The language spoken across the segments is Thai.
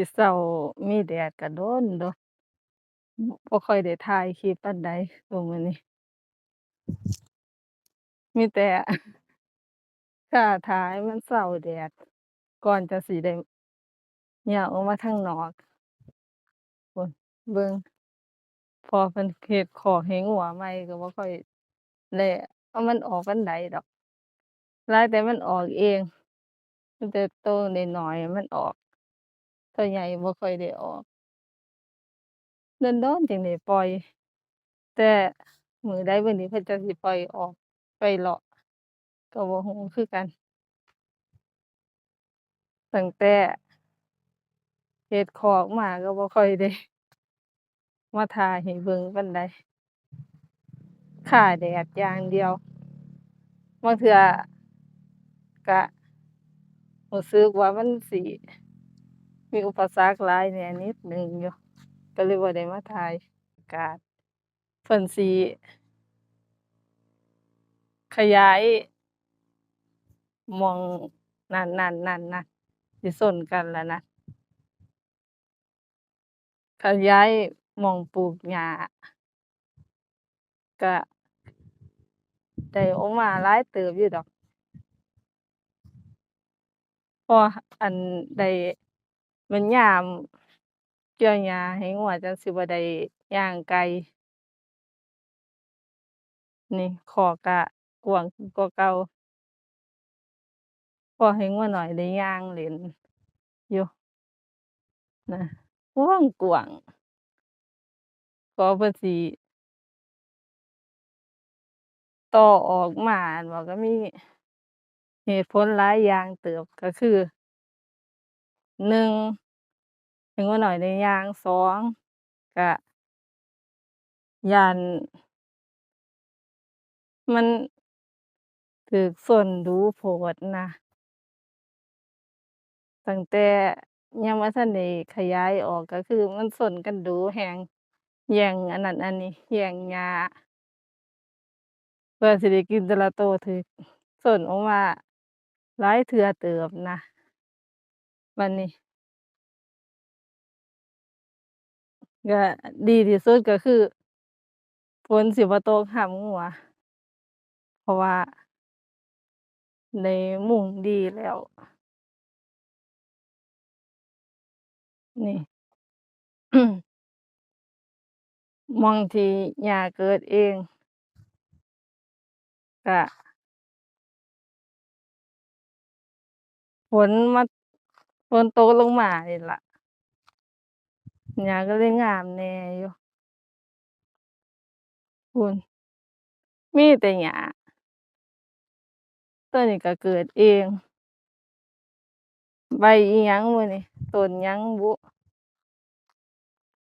สิเช้ามีแดดก็โดนโดน บ่ค่อยได้ถ่ายคลิปปานใดซุมื้อนี้ มีแต่ท่าท่าให้มันเช้าแดด ก่อนจะสิได้ย้ายออกมาทางนอก พู้น เบิ่ง พ่อเพิ่นเฮ็ดคอกให้งัวใหม่ก็บ่ค่อยได้เอามันออกปานใดดอกลาแต่มันออกเองตั้งแต่โตน้อยๆมันออก ตัวใหญ่บ่ค่อยได้ออก โดน ๆ จึงได้ปล่อย แต่มื้อใดมื้อหนึ่งเพิ่นจั่งสิปล่อยออก ไปเลาะ ก็บ่รู้คือกัน ตั้งแต่ เฮ็ดคอกมาก็บ่ค่อยได้ มาถ่ายให้เบิ่งปานใดท่าแดดอย่างเดียว บางเทื่อ ก็รู้สึกว่ามันสิ มีอุปสรรคหลายแหน่นิดหนึ่งอยู่ก็เลยบ่าได้มาถ่ายอากาศเพิ่นสิขยายมองนั่นๆๆๆสิชนกันแล้วนะขยายมองปลูกหญ้าก็ได้ออกมาหลายเติบอยู่ดอก พออันได้ ม่นยามเกี่ยวหญ้าให้งัวจังสิบ่ได้ย่างไกล นี่คอกก็กว้างกว่าเก่าพอให้งัวน้อยได้ย่างเล่นอยู่นะกว้างกว้างก็เพิ่นสิต่อออกมานั่นบ่ก็มีเหตุผลหลายอย่างเติบก็คือ 1ให้งัวน้อยได้ย่าง2ก็ย้านมันถูกชนดูโพดนะตั้งแต่ยังบ่ทันได้ขยายออกก็คือมันชนกันดูแรงแย่งอันนั้นอันนี้แย่งหญ้าเพื่อสิได้กินแต่ละโตถูกชนออกมาหลายเทื่อเติบนะ บัดนี้ก็ดีที่สุดก็คือฝนสิบ่ตกห้ามงัว เพราะว่าได้มุงดีแล้ว นี่ มองที่หญ้าเกิดเองก็ฝนมา ฝนตกลงมานี่ล่ะหญ้าก็เลยงามแน่อยู่พู้นมีแต่หญ้าตัวนี้ก็เกิดเอง ใบอิหยังบุนี่ต้นหยังบุ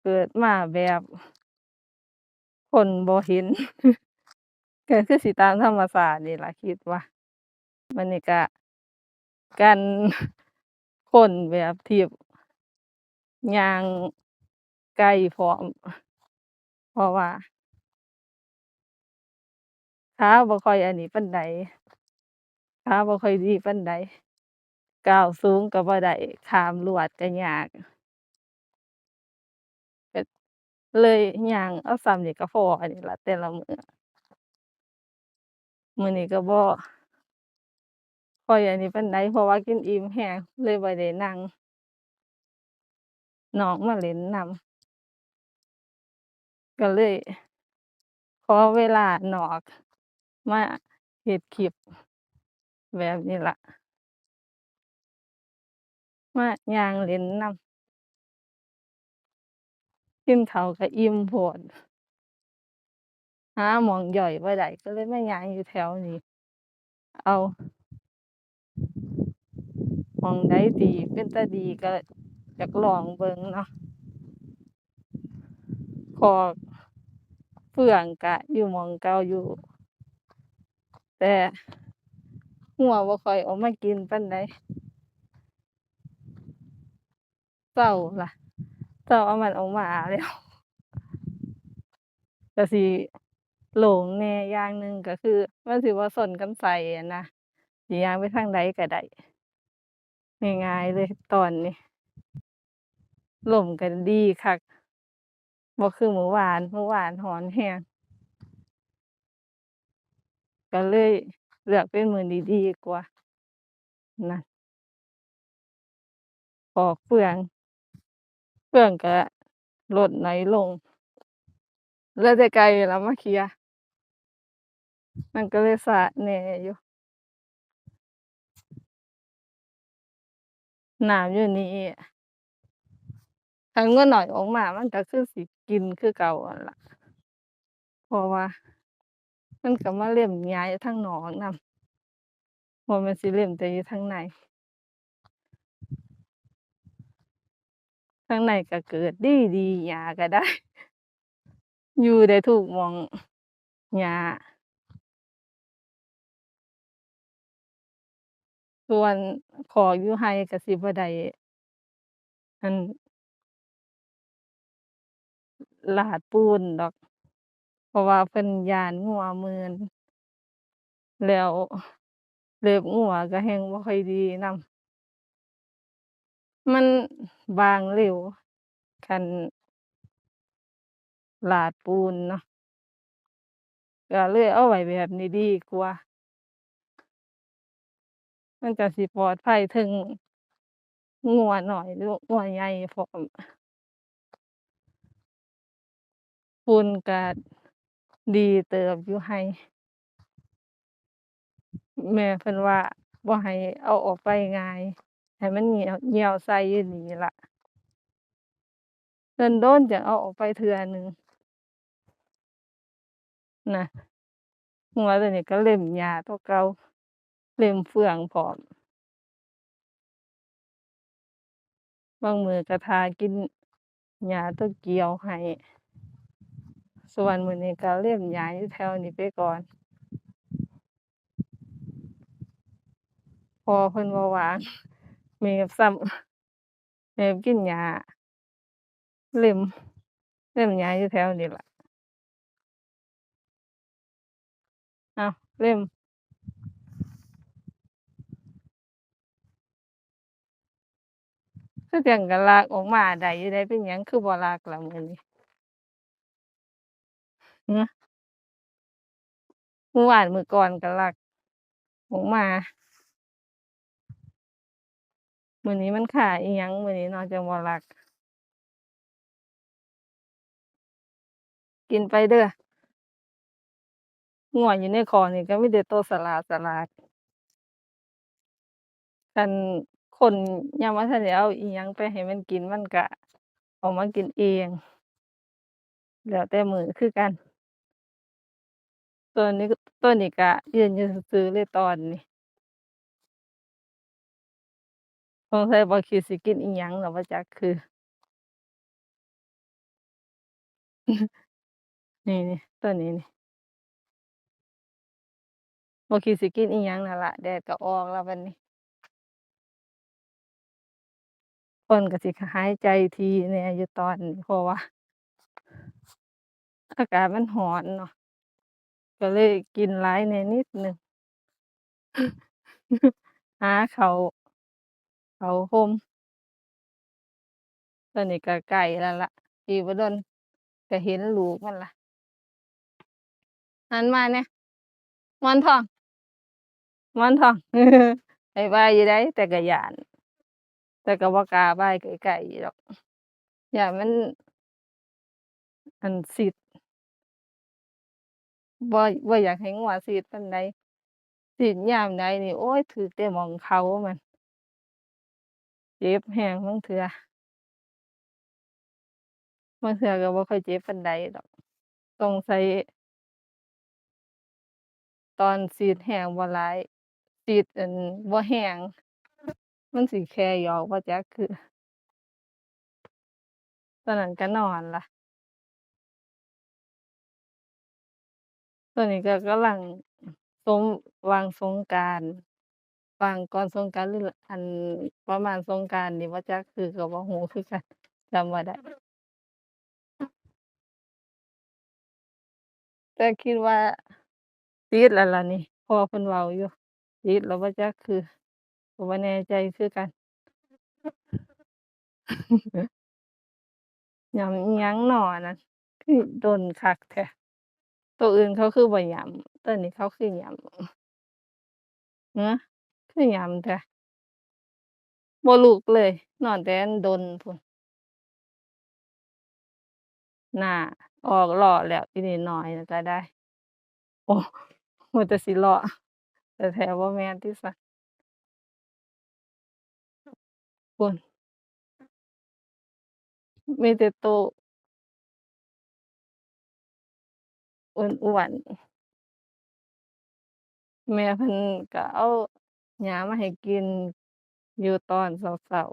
เกิดมาแบบคนบ่เห็นก็คือสิตามธรรมชาสตินี่ล่ะคิดว่าบัดนี้ก็กัน คนแบบที่ย่างไกลพร้อม เพราะว่าขาบ่ค่อยอันนี้ปานใดขาบ่ค่อยดีปานใด ก้าวสูงก็บ่ได้ ข้ามลวดก็ยาก ก็เลยย่างเอาส่ำนี้ก็พอนี่ล่ะ แต่ละมื้อ มื้อนี้ก็บ่ ค่อยอันนี้ปานใดเพราะว่ากินอิ่มแรงเลยบ่ได้นั่งน้องมาเล่นนำก็เลยขอเวลาหนอกมาเฮ็ดคลิปแบบนี้ละมาย่างเล่นนำกินเขาก็อิ่มโพดหามองย่อยบ่ได้ก็เลยไมาย่างอยู่แถวนี้ เอา มองใดที่เป็นตาดีก็อยากลองเบิ่งเนาะคอเฟื่องก็อยู่มองเก่าอยู่ แต่งัวบ่ค่อยออกมากินปานใดเช้าล่ะเช้าเอามันออกมาแล้วก็สิโล่งแน่อย่างหนึ่งก็คือ มันสิบ่ชนกันไสอะนะ สิย่างไปทางใดก็ได้ง่ายๆเลยตอนนี้ลมก็ดีคักบ่คือมื้อวานมื้อวานร้อนร้อนก็เลยเลือกเป็นมื้อนี้ดีกว่านะปอกเปลือง เปลืองก็ลดน้อยลงเหลือแต่ไก่นี่ล่ะมาเขี่ยมันก็เลยช้าแหน่อยู่ น้ำอยู่นี่คันงัวน้อยออกมามันก็คือสิกินคือเก่าล่ะเพราะว่า มันก็มาเล็มหญ้ายู่ทางนอกนำบ่แม่นสิเล็มแต่อยู่ทางในทางในก็เกิดดีดีหญ้าก็ได้ อยู่ได้ทุกมองหญ้า ส่วนคออยู่ไร่ก็สิบ่ได้อั่นลาดปูนดอก เพราะว่าเพิ่นยานงัวเมินแล้วเล็บงัวก็แฮ่งบ่ค่อยดีนำมันบางเร็วคันลาดปูนเนาะก็เลยเอาไว้แบบนี้ดีกว่า มันก็สิปลอดภัยเทิงงัวหน้อยหรืองัวใหญ่พร้อมฝุ่นก็ดีเติบอยู่ไร่แม่เพิ่นว่าบ่ให้เอาออกไปง่าย ให้มันเหี่ยวเหี่ยวใส่อยู่นี่ล่ะโดนจั่งเอาออกไปเทื่อหนึ่งนะงัวตัวนี้ก็เล็มหญ้าคือเก่า เล็มเฟื่องพร้อม บางมือก็ทากินหญ้าตัวเกี่ยวให้ ส่วนมื้อนี้ก็เล็มหญ้าอยู่แถวนี้ไปก่อนพอเพิ่นบ่ว่างแม่ซ้ำแม่กินหญ้าเล็มเล็มหญ้าอยู่แถวนี้ล่ะอ้าเล็ม คือจังก็ลากออกมาได้อยู่เดะเป็นหยังคือบ่ลากละมื้อนี้หือมื้อวานมื้อก่อนก็ลากออกมามื้อนี้มันค่าอิหยังมื้อนี้เนาะจังบ่ลากกินไปเด้องัวงอยู่ในคอนี่ก็มีแต่ตัวฉลาดๆคัน คนยังบ่ทันได้เอาอิหยังไปให้มันกิน มันก็ออกมากินเอง แล้วแต่มื้อคือกัน ตัวนี้ ตัวนี้ก็ยืนอยู่ซื่อเลยตอนนี้ สงสัยบ่คิดสิกินอิหยังแล้วบ่จักคือ นี่ๆตัวนี้นี่ บ่คิดสิกินอิหยังนั่นล่ะ แดดก็ออกแล้วบัดนี้ เพิ่นก็สิหายใจถี่แหน่อยู่ตอนเพราะว่า อากาศมันร้อนเนาะก็เลยกินหลายแหน่นิดหนึ่งหาเขา เขาร่มตอนนี้ก็ใกล้แล้วล่ะอีกบ่โดนก็เห็นลูกมันล่ะหันมาแหน่หมอนทองมอนทองให้บายอยู่ได้แต่ก็ย้าน แต่ก็บ่กล้าบายใกล้ๆดอกอย้ามัน อันซิดบ่บ่อยากให้งัวซิดปานใดซิดยามใดนี่โอ๊ยก็แต่มองเขามันเจ็บแรงบางเทื่อบางเทื่อก็บ่ค่อยเจ็บปานใดดอกสงใสัยตอนซิดแรงบ่หลายซิดอันบ่แรง มันสิแค่ยอกบ่จักคือตอนนั้นก็นอนล่ะ ตอนนี้ก็กำลังสงวางสงกรานต์วางก่อนสงกรานต์หรืออันประมาณสงกรานต์นี่บ่จักคือก็บ่รู้คือกันจำบ่ได้ แต่คิดว่าติดแล้วล่ะนี่พ่อเพิ่นเว้าอยู่ติดแล้วบ่จักคือ ก็บ่แน่ใจคือกัน ยำอิหยังน้ออันนั้นคือโดนคักแท้ ตัวอื่นเขาคือบ่ยำตัวนี้เขาคือยำฮะคือยำแท้บ่ลุกเลย นอนแต่อันดนพู้นน่าออกเลาะแล้วอีนี่น้อยน่ะก็ได้ โอ้ว่าแต่สิเลาะแต่แท้บ่แม่นติซะ พู้นมีแต่โต๊ะอ้วน แม่เพิ่นก็เอาหญ้ามาให้กินอยู่ตอนเช้า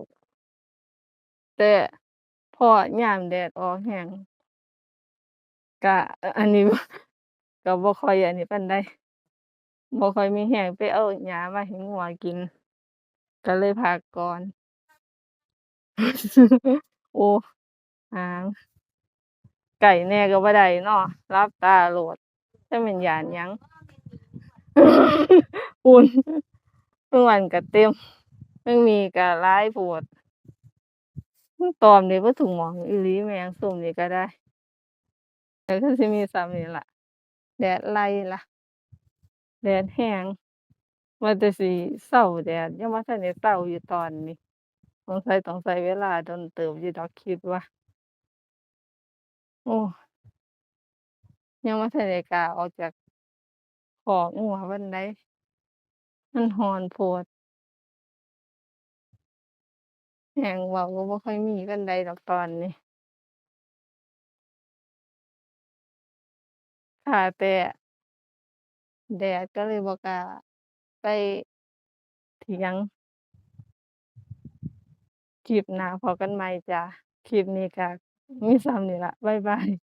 ๆแต่พอยามแดดออกแรงก็ อันนี้ ก็บ่ค่อยอันนี้ปานใด บ่ค่อยมีแรงไปเอาหญ้ามาให้งัวกิน ก็เลยพักก่อน โอ้ห่างใกล้แน่ก็บ่ได้เนาะหลับตาโหลดจักแม่นย้านหยังพู้นเทิงนั้นก็เต็มเทิงนี้ก็หลายโพดตอมได้เบิดทุกหมองอีลีแมงซุมนี้ก็ได้ก็คือสิมีส่ำนี้ล่ะ แดดไล่ล่ะ แดดแรงว่าแต่สิเซาแดดยังบ่ทันได้เซาอยู่ตอนนี้ สงสัยต้องใช้เวลาโดนเติบอยู่ดอกคิดว่า โอ้ ยังบ่ทันได้กาออกจากคอกงัวปานใดมันร้อนโพดแรงเว้าก็บ่ค่อยมีปานใดดอกตอนนี้ท่าแต่แดดก็เลยบ่กล้าไปเถียง คลิปหน้าพอกันใหม่จ้ะ คลิปนี้ก็มีซ้ำนี่ล่ะ บ๊ายบาย